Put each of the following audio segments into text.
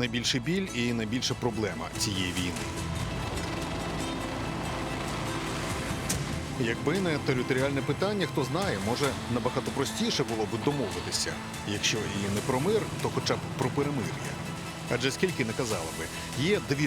Найбільший біль і найбільша проблема цієї війни. Якби не територіальне питання, хто знає, може набагато простіше було б домовитися. Якщо і не про мир, то хоча б про перемир'я. Адже скільки не казали би, є 90%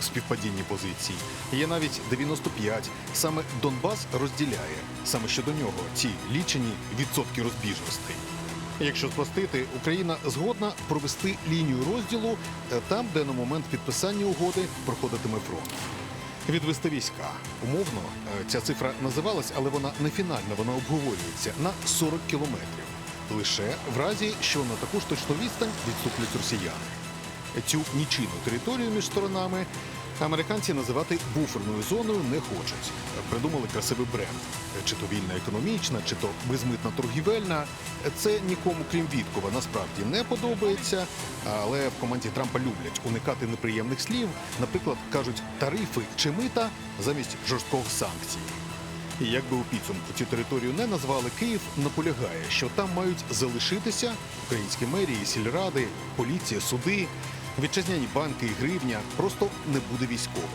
співпадіння позицій, є навіть 95. Саме Донбас розділяє саме щодо нього ці лічені відсотки розбіжностей. Якщо спростити, Україна згодна провести лінію розділу е, там, де на момент підписання угоди проходитиме фронт. Відвести війська. Умовно, е, ця цифра називалась, але вона не фінальна, вона обговорюється на 40 кілометрів. Лише в разі, що на таку ж точну відстань відступлять росіяни. Цю нічийну територію між сторонами американці називати буферною зоною не хочуть. Придумали красивий бренд. Чи то вільна економічна, чи то безмитна торгівельна. Це нікому, крім Віткова, насправді не подобається. Але в команді Трампа люблять уникати неприємних слів. Наприклад, кажуть тарифи чи мита замість жорстких санкцій. І якби у підсумку цю територію не назвали, Київ наполягає, що там мають залишитися українські мерії, сільради, поліція, суди, вітчизняні банки і гривня. Просто не буде військових.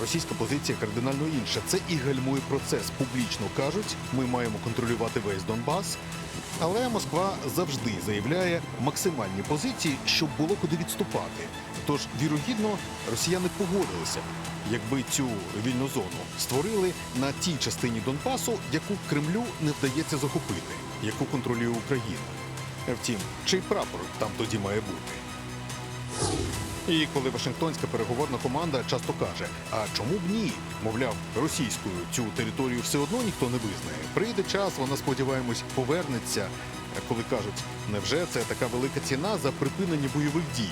Російська позиція кардинально інша. Це і гальмує процес. Публічно кажуть, ми маємо контролювати весь Донбас. Але Москва завжди заявляє максимальні позиції, щоб було куди відступати. Тож, вірогідно, росіяни погодилися, якби цю вільну зону створили на тій частині Донбасу, яку Кремлю не вдається захопити, яку контролює Україна. Втім, чий прапор там тоді має бути? І коли Вашингтонська переговорна команда часто каже: а чому б ні? Мовляв, російською цю територію все одно ніхто не визнає. Прийде час, вона сподіваємось повернеться. Коли кажуть, невже це така велика ціна за припинення бойових дій?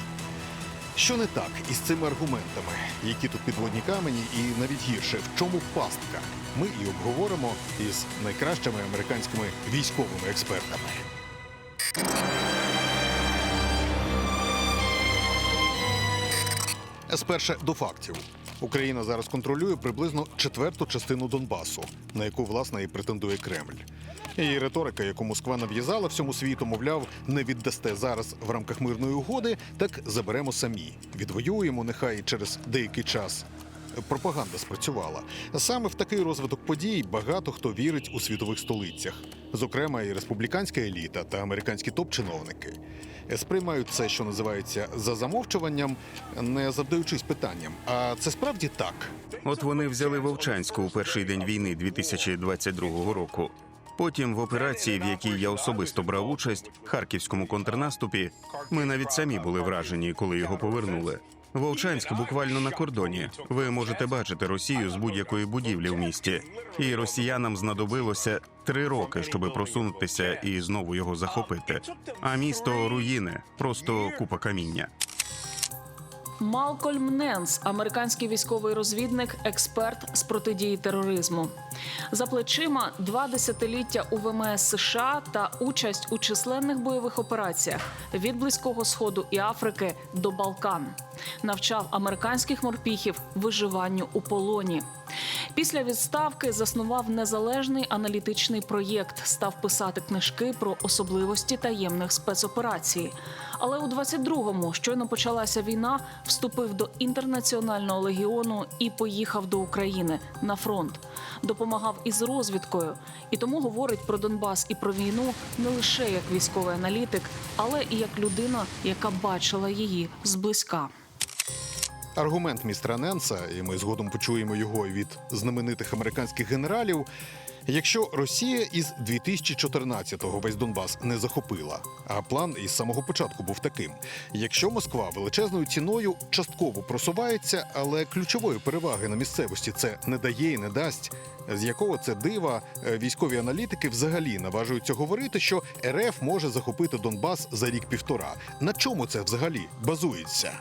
Що не так із цими аргументами, які тут підводні камені, і навіть гірше, в чому пастка? Ми і обговоримо із найкращими американськими військовими експертами. Сперше до фактів. Україна зараз контролює приблизно четверту частину Донбасу, на яку власне і претендує Кремль. І риторика, яку Москва нав'язала всьому світу, мовляв, не віддасте зараз в рамках мирної угоди, так заберемо самі. Відвоюємо, нехай через деякий час. Пропаганда спрацювала. Саме в такий розвиток подій багато хто вірить у світових столицях, зокрема і республіканська еліта та американські топ-чиновники. Сприймають це, що називається за замовчуванням, не завдаючись питанням. А це справді так. От вони взяли Вовчанську у перший день війни 2022 року. Потім в операції, в якій я особисто брав участь, харківському контрнаступі, ми навіть самі були вражені, коли його повернули. Вовчанськ буквально на кордоні. Ви можете бачити Росію з будь-якої будівлі в місті, і росіянам знадобилося три роки, щоб просунутися і знову його захопити. А місто руїни, просто купа каміння. Малкольм Ненс, американський військовий розвідник, експерт з протидії тероризму. За плечима два десятиліття у ВМС США та участь у численних бойових операціях від близького сходу і Африки до Балкан. Навчав американських морпіхів виживанню у полоні. Після відставки заснував незалежний аналітичний проєкт, став писати книжки про особливості таємних спецоперацій. Але у 22-му, щойно почалася війна, вступив до інтернаціонального легіону і поїхав до України на фронт. Допомагав із розвідкою, і тому говорить про Донбас і про війну не лише як військовий аналітик, але і як людина, яка бачила її зблизька. Аргумент містера Ненса, і ми згодом почуємо його від знаменитих американських генералів. Якщо Росія із 2014-го весь Донбас не захопила, а план із самого початку був таким: якщо Москва величезною ціною частково просувається, але ключової переваги на місцевості це не дає і не дасть. З якого це дива е, військові аналітики взагалі наважуються говорити, що РФ може захопити Донбас за рік-півтора. На чому це взагалі базується?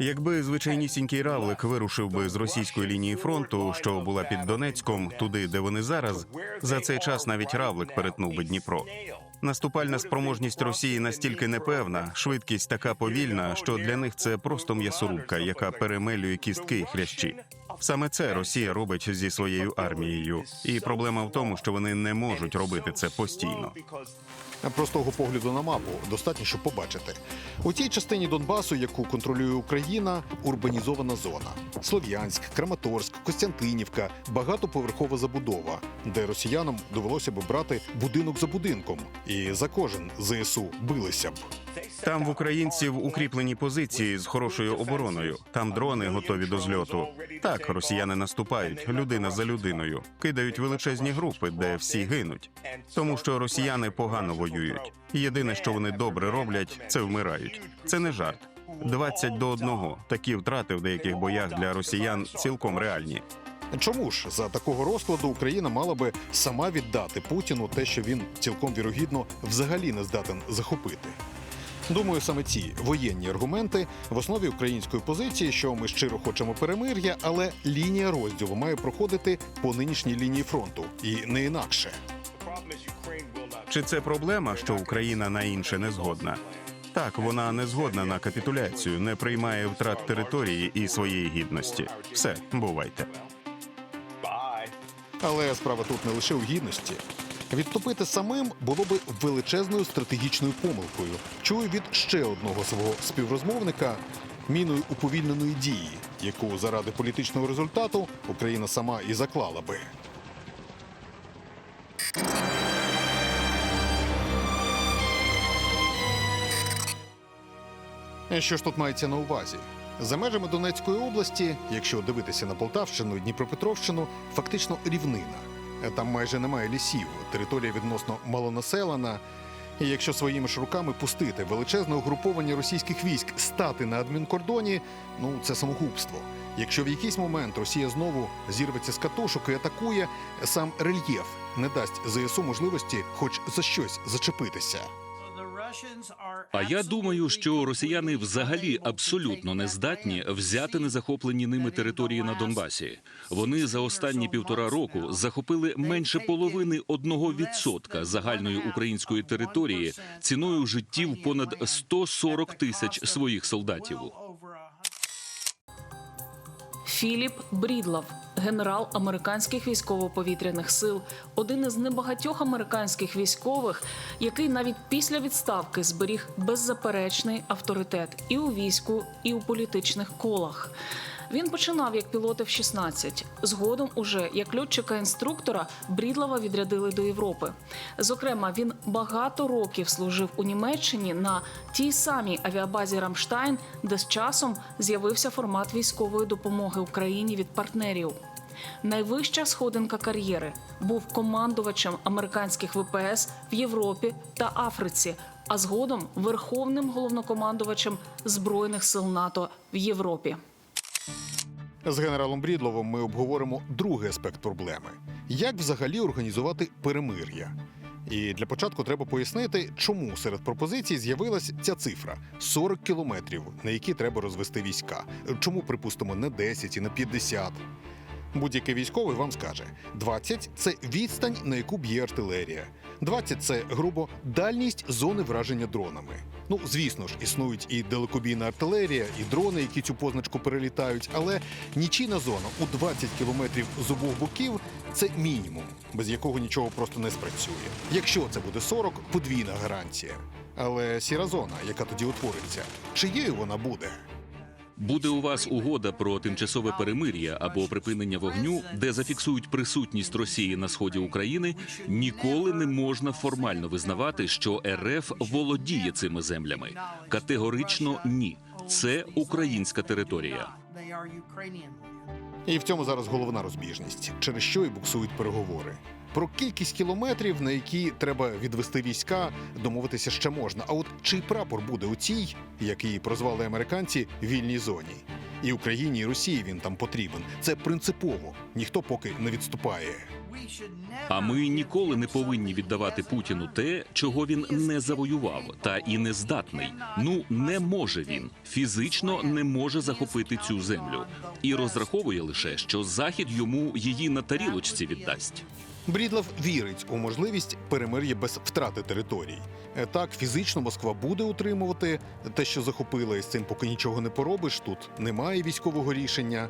Якби звичайнісінький равлик вирушив би з російської лінії фронту, що була під Донецьком, туди, де вони зараз, за цей час навіть равлик перетнув би Дніпро. Наступальна спроможність Росії настільки непевна, швидкість така повільна, що для них це просто м'ясорубка, яка перемелює кістки і хрящі. Саме це Росія робить зі своєю армією, і проблема в тому, що вони не можуть робити це постійно. Простого погляду на мапу достатньо, щоб побачити. У тій частині Донбасу, яку контролює Україна, урбанізована зона: Слов'янськ, Краматорськ, Костянтинівка, багатоповерхова забудова, де росіянам довелося б брати будинок за будинком, і за кожен ЗСУ билися б. Там в українців укріплені позиції з хорошою обороною. Там дрони готові до зльоту. Так, росіяни наступають людина за людиною, кидають величезні групи, де всі гинуть. Тому що росіяни погано воюють. Єдине, що вони добре роблять, це вмирають. Це не жарт. 20 до 1. Такі втрати в деяких боях для росіян цілком реальні. Чому ж за такого розкладу Україна мала би сама віддати Путіну те, що він цілком вірогідно взагалі не здатен захопити? Думаю, саме ці воєнні аргументи в основі української позиції, що ми щиро хочемо перемир'я, але лінія розділу має проходити по нинішній лінії фронту і не інакше. Чи це проблема, що Україна на інше не згодна? Так, вона не згодна на капітуляцію, не приймає втрат території і своєї гідності. Все, бувайте. Але справа тут не лише у гідності. Відступити самим було би величезною стратегічною помилкою. Чую від ще одного свого співрозмовника міною уповільненої дії, яку заради політичного результату Україна сама і заклала би. Що ж тут мається на увазі? За межами Донецької області, якщо дивитися на Полтавщину і Дніпропетровщину, фактично рівнина. Там майже немає лісів, територія відносно малонаселена. І якщо своїми ж руками пустити величезне угруповання російських військ стати на адмінкордоні, ну це самогубство. Якщо в якийсь момент Росія знову зірветься з катушок і атакує, сам рельєф не дасть ЗСУ можливості хоч за щось зачепитися. А я думаю, що росіяни взагалі абсолютно не здатні взяти незахоплені ними території на Донбасі. Вони за останні півтора року захопили менше половини одного відсотка загальної української території ціною життів понад 140 тисяч своїх солдатів. Філіп Брідлав, генерал американських військово-повітряних сил, один із небагатьох американських військових, який навіть після відставки зберіг беззаперечний авторитет і у війську, і у політичних колах. Він починав як пілот F-16. Згодом, уже як льотчика-інструктора, Брідлава відрядили до Європи. Зокрема, він багато років служив у Німеччині на тій самій авіабазі Рамштайн, де з часом з'явився формат військової допомоги Україні від партнерів. Найвища сходинка кар'єри був командувачем американських ВПС в Європі та Африці, а згодом верховним головнокомандувачем збройних сил НАТО в Європі. З генералом Брідловим ми обговоримо другий аспект проблеми: як взагалі організувати перемир'я. І для початку треба пояснити, чому серед пропозицій з'явилась ця цифра 40 кілометрів, на які треба розвести війська. Чому, припустимо, не 10 і не 50? Будь-який військовий вам скаже: 20 – це відстань, на яку б'є артилерія. 20 – це грубо дальність зони враження дронами. Ну, звісно ж, існують і далекобійна артилерія, і дрони, які цю позначку перелітають, але нічийна зона у 20 кілометрів з обох боків це мінімум, без якого нічого просто не спрацює. Якщо це буде 40 – подвійна гарантія. Але сіра зона, яка тоді утвориться, чиєю вона буде? Буде у вас угода про тимчасове перемир'я або припинення вогню, де зафіксують присутність Росії на сході України. Ніколи не можна формально визнавати, що РФ володіє цими землями. Категорично ні. Це українська територія. І в цьому зараз головна розбіжність, через що і буксують переговори. Про кількість кілометрів, на які треба відвести війська, домовитися ще можна. А от чий прапор буде у цій, як її прозвали американці, вільній зоні? І Україні, і Росії він там потрібен. Це принципово. Ніхто поки не відступає. А ми ніколи не повинні віддавати Путіну те, чого він не завоював, та і не здатний. Ну не може він фізично не може захопити цю землю і розраховує лише, що захід йому її на тарілочці віддасть. Брідлов вірить у можливість перемир'я без втрати територій. Е, Так, фізично Москва буде утримувати те, що захопила, і з цим поки нічого не поробиш. Тут немає військового рішення.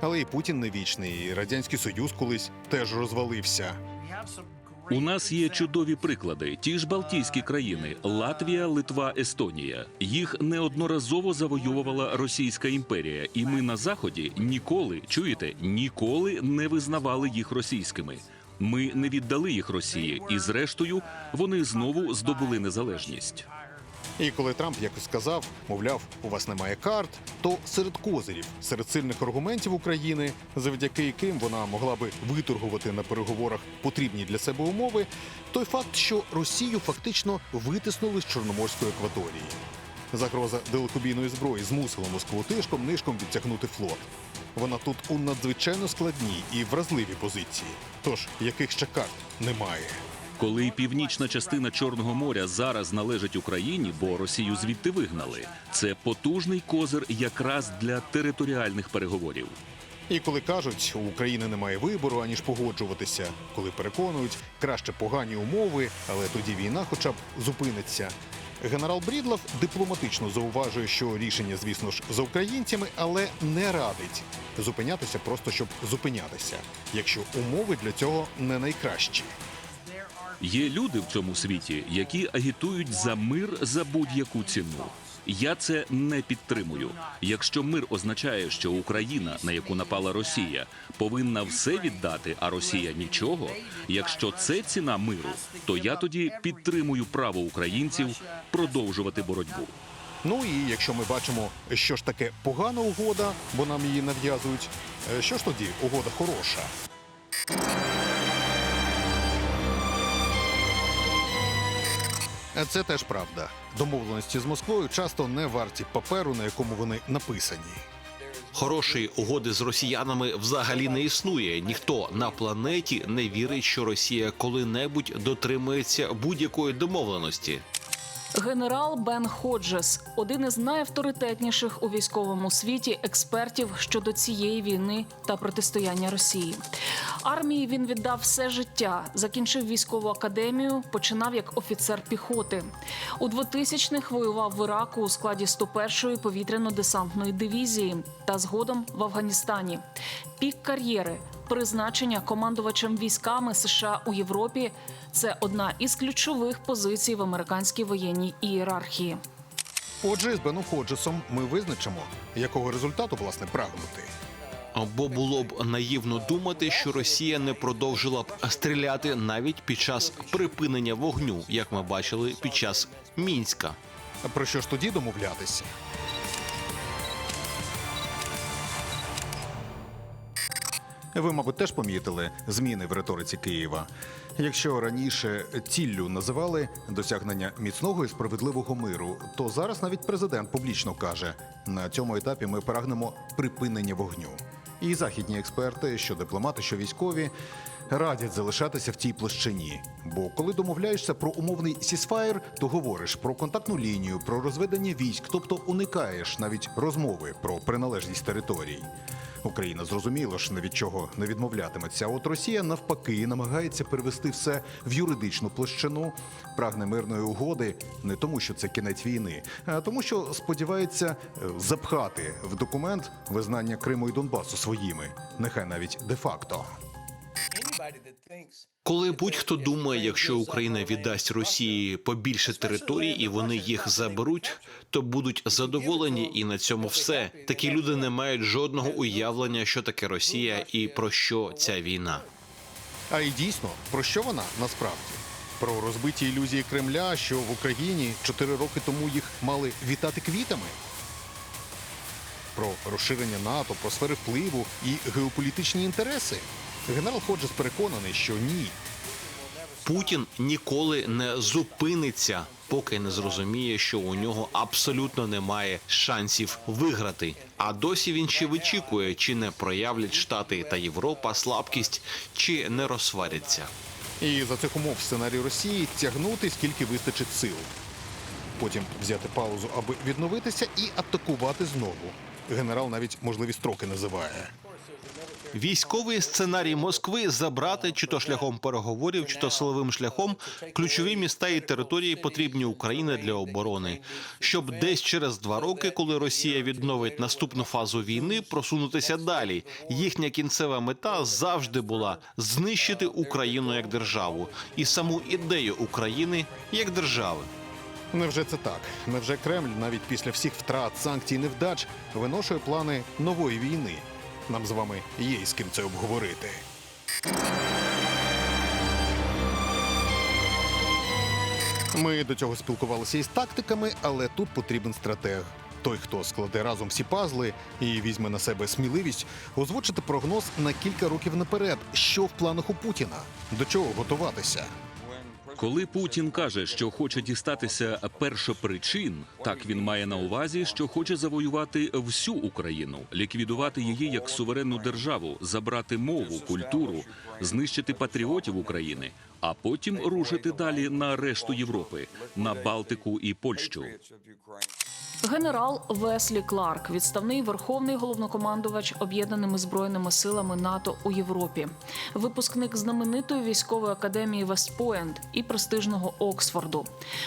Але і Путін не вічний, і Радянський Союз колись теж розвалився. У нас є чудові приклади. Ті ж Балтійські країни Латвія, Литва, Естонія. Їх неодноразово завоювала Російська імперія, і ми на заході ніколи чуєте, ніколи не визнавали їх російськими. Ми не віддали їх Росії, і зрештою вони знову здобули незалежність. І коли Трамп якось сказав, мовляв, у вас немає карт, то серед козирів, серед сильних аргументів України, завдяки яким вона могла би виторгувати на переговорах потрібні для себе умови, той факт, що Росію фактично витиснули з Чорноморської акваторії. Загроза далекобійної зброї змусила Москву тишком нишком відтягнути флот. Вона тут у надзвичайно складній і вразливій позиції. Тож яких ще карт немає. Коли північна частина Чорного моря зараз належить Україні, бо Росію звідти вигнали, це потужний козир якраз для територіальних переговорів. І коли кажуть, у України немає вибору аніж погоджуватися, коли переконують, краще погані умови, але тоді війна, хоча б зупиниться. Генерал Брідлов дипломатично зауважує, що рішення, звісно ж, за українцями, але не радить зупинятися просто щоб зупинятися, якщо умови для цього не найкращі. Є люди в цьому світі, які агітують за мир за будь-яку ціну. Я це не підтримую. Якщо мир означає, що Україна, на яку напала Росія, повинна все віддати, а Росія нічого. Якщо це ціна миру, то я тоді підтримую право українців продовжувати боротьбу. Ну і якщо ми бачимо, що ж таке погана угода, бо нам її нав'язують, е, що ж тоді угода хороша? Це теж правда. Домовленості з Москвою часто не варті паперу, на якому вони написані. Хорошої угоди з росіянами взагалі не існує. Ніхто на планеті не вірить, що Росія коли-небудь дотримується будь-якої домовленості. Генерал Бен Ходжес один із найавторитетніших у військовому світі експертів щодо цієї війни та протистояння Росії. Армії він віддав все життя, закінчив військову академію, починав як офіцер піхоти. У 2000-х воював в Іраку у складі 101-ї повітряно-десантної дивізії та згодом в Афганістані. Пік кар'єри призначення командувачем військами США у Європі це одна із ключових позицій в американській воєнній ієрархії. Отже, з Беном Ходжесом ми визначимо, якого результату власне прагнути. Бо було б наївно думати, що Росія не продовжила б стріляти навіть під час припинення вогню, як ми бачили під час мінська. Про що ж тоді домовлятися? Ви, мабуть, теж помітили зміни в риториці Києва. Якщо раніше ціллю називали досягнення міцного і справедливого миру, то зараз навіть президент публічно каже: на цьому етапі ми прагнемо припинення вогню. І західні експерти, що дипломати, що військові, радять залишатися в тій площині. Бо коли домовляєшся про умовний сісфаєр, то говориш про контактну лінію, про розведення військ, тобто уникаєш навіть розмови про приналежність територій. Україна зрозуміло ж не від чого не відмовлятиметься. От Росія навпаки намагається перевести все в юридичну площину, прагне мирної угоди не тому, що це кінець війни, а тому, що сподівається е, запхати в документ визнання Криму і Донбасу своїми, нехай навіть де-факто. Коли будь-хто думає, якщо Україна віддасть Росії побільше територій і вони їх заберуть, то будуть задоволені, і на цьому все. Такі люди не мають жодного уявлення, що таке Росія і про що ця війна. А і дійсно, про що вона насправді? Про розбиті ілюзії Кремля, що в Україні чотири роки тому їх мали вітати квітами. Про розширення НАТО, про сфери впливу і геополітичні інтереси. Генерал Ходжес переконаний, що ні. Путін ніколи не зупиниться, поки не зрозуміє, що у нього абсолютно немає шансів виграти. А досі він ще вичікує, чи не проявлять Штати та Європа слабкість, чи не розсваряться. І за цих умов сценарій Росії тягнути скільки вистачить сил. Потім взяти паузу, аби відновитися і атакувати знову. Генерал навіть можливі строки називає. Військовий сценарій Москви забрати чи то шляхом переговорів, чи то силовим шляхом ключові міста і території потрібні Україні для оборони, щоб десь через два роки, коли Росія відновить наступну фазу війни, просунутися далі. Їхня кінцева мета завжди була знищити Україну як державу і саму ідею України як держави. Невже це так? Невже Кремль навіть після всіх втрат, санкцій, невдач виношує плани нової війни? Нам з вами є із ким це обговорити. Ми до цього спілкувалися із тактиками, але тут потрібен стратег. Той, хто складе разом всі пазли і візьме на себе сміливість озвучити прогноз на кілька років наперед, що в планах у Путіна, до чого готуватися. Коли Путін каже, що хоче дістатися першопричин, так він має на увазі, що хоче завоювати всю Україну, ліквідувати її як суверенну державу, забрати мову, культуру, знищити патріотів України, а потім рушити далі на решту Європи, на Балтику і Польщу. Генерал Веслі Кларк, відставний верховний головнокомандувач об'єднаними збройними силами НАТО у Європі, випускник знаменитої військової академії Вестпойнт і престижного Оксфорду.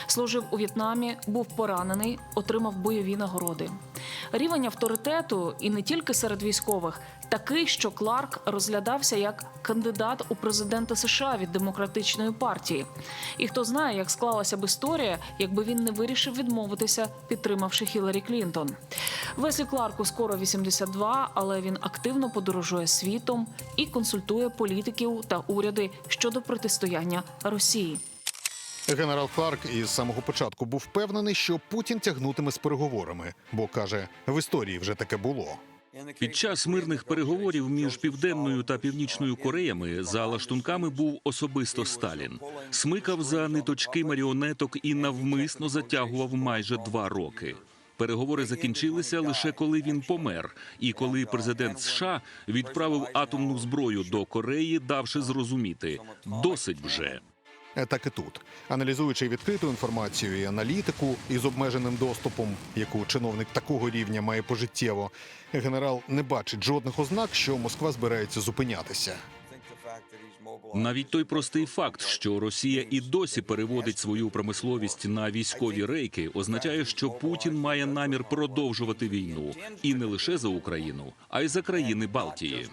Служив у В'єтнамі, був поранений, отримав бойові нагороди. Рівень авторитету і не тільки серед військових, такий, що Кларк розглядався як кандидат у президенти США від демократичної партії. І хто знає, як склалася б історія, якби він не вирішив відмовитися, підтримавши Хіларі Клінтон. Веслі Кларку скоро 82, але він активно подорожує світом і консультує політиків та уряди щодо протистояння Росії. Генерал Кларк із самого початку був впевнений, що Путін тягнутиме з переговорами, бо каже, в історії вже таке було. Під час мирних переговорів між південною та північною Кореями за лаштунками був особисто Сталін. Смикав за ниточки маріонеток і навмисно затягував майже два роки. Переговори закінчилися лише коли він помер, і коли президент США відправив атомну зброю до Кореї, давши зрозуміти досить вже. Е, Так і тут, аналізуючи відкриту інформацію і аналітику із обмеженим доступом, яку чиновник такого рівня має пожиттєво, генерал не бачить жодних ознак, що Москва збирається зупинятися. Навіть той простий факт, що Росія і досі переводить свою промисловість на військові рейки, означає, що Путін має намір продовжувати війну і не лише за Україну, а й за країни Балтії.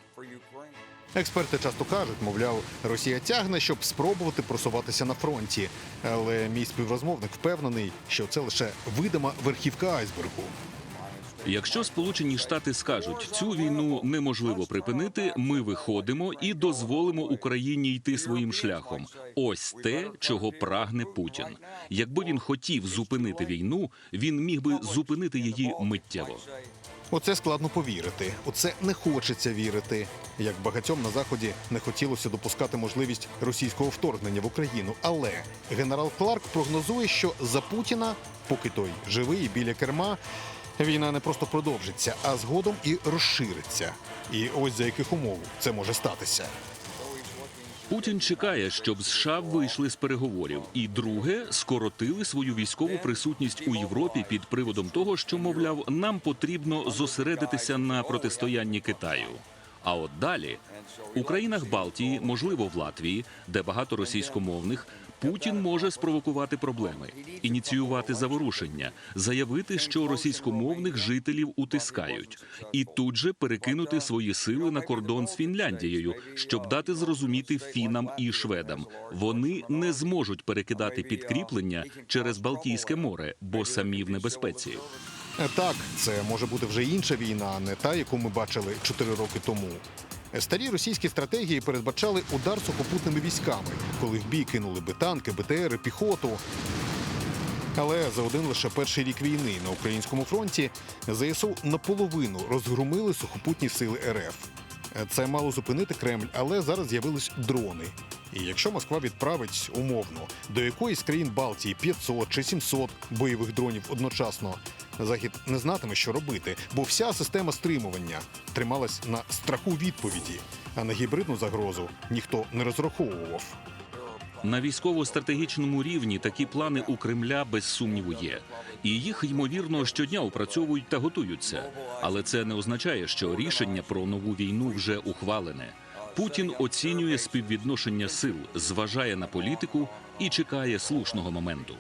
Експерти часто кажуть, мовляв, Росія тягне, щоб спробувати просуватися на фронті. Але мій співрозмовник впевнений, що це лише видима верхівка айсбергу. Якщо Сполучені Штати скажуть, цю війну неможливо припинити, ми виходимо і дозволимо Україні йти своїм шляхом. Ось те, чого прагне Путін. Якби він хотів зупинити війну, він міг би зупинити її миттєво. Оце складно повірити. У це не хочеться вірити. Як багатьом на заході не хотілося допускати можливість російського вторгнення в Україну. Але генерал Кларк прогнозує, що за Путіна, поки той живий біля керма, війна не просто продовжиться, а згодом і розшириться. І ось за яких умов це може статися. Путін чекає, щоб США вийшли з переговорів, і друге скоротили свою військову присутність у Європі під приводом того, що мовляв, нам потрібно зосередитися на протистоянні Китаю. А от далі у країнах Балтії, можливо, в Латвії, де багато російськомовних, Путін може спровокувати проблеми, ініціювати заворушення, заявити, що російськомовних жителів утискають, і тут же перекинути свої сили на кордон з Фінляндією, щоб дати зрозуміти фінам і шведам. Вони не зможуть перекидати підкріплення через Балтійське море, бо самі в небезпеці. Е, Так, це може бути вже інша війна, а не та, яку ми бачили 4 роки тому. Старі російські стратегії передбачали удар сухопутними військами, коли в бій кинули би танки, БТРи, піхоту. Але за один лише перший рік війни на українському фронті ЗСУ наполовину розгромили сухопутні сили РФ. Це мало зупинити Кремль, але зараз з'явились дрони. І якщо Москва відправить умовно до якоїсь країн Балтії 500 чи 700 бойових дронів одночасно, Захід не знатиме, що робити, бо вся система стримування трималась на страху відповіді, а на гібридну загрозу ніхто не розраховував. На військово-стратегічному рівні такі плани у Кремля без сумніву є, і їх ймовірно щодня опрацьовують та готуються. Але це не означає, що рішення про нову війну вже ухвалене. Путін оцінює співвідношення сил, зважає на політику і чекає слушного моменту.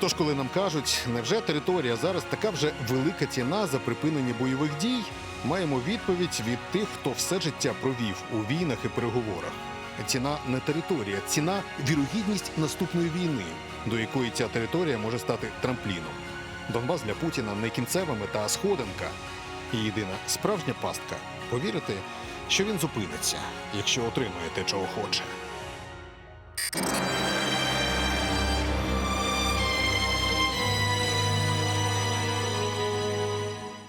Тож, коли нам кажуть, невже територія зараз така вже велика ціна за припинення бойових дій, маємо відповідь від тих, хто все життя провів у війнах і переговорах. Ціна не територія, ціна вірогідність наступної війни, до якої ця територія може стати трампліном. Донбас для Путіна не кінцева мета, а сходинка. І єдина справжня пастка повірити, що він зупиниться, якщо отримає те, чого хоче.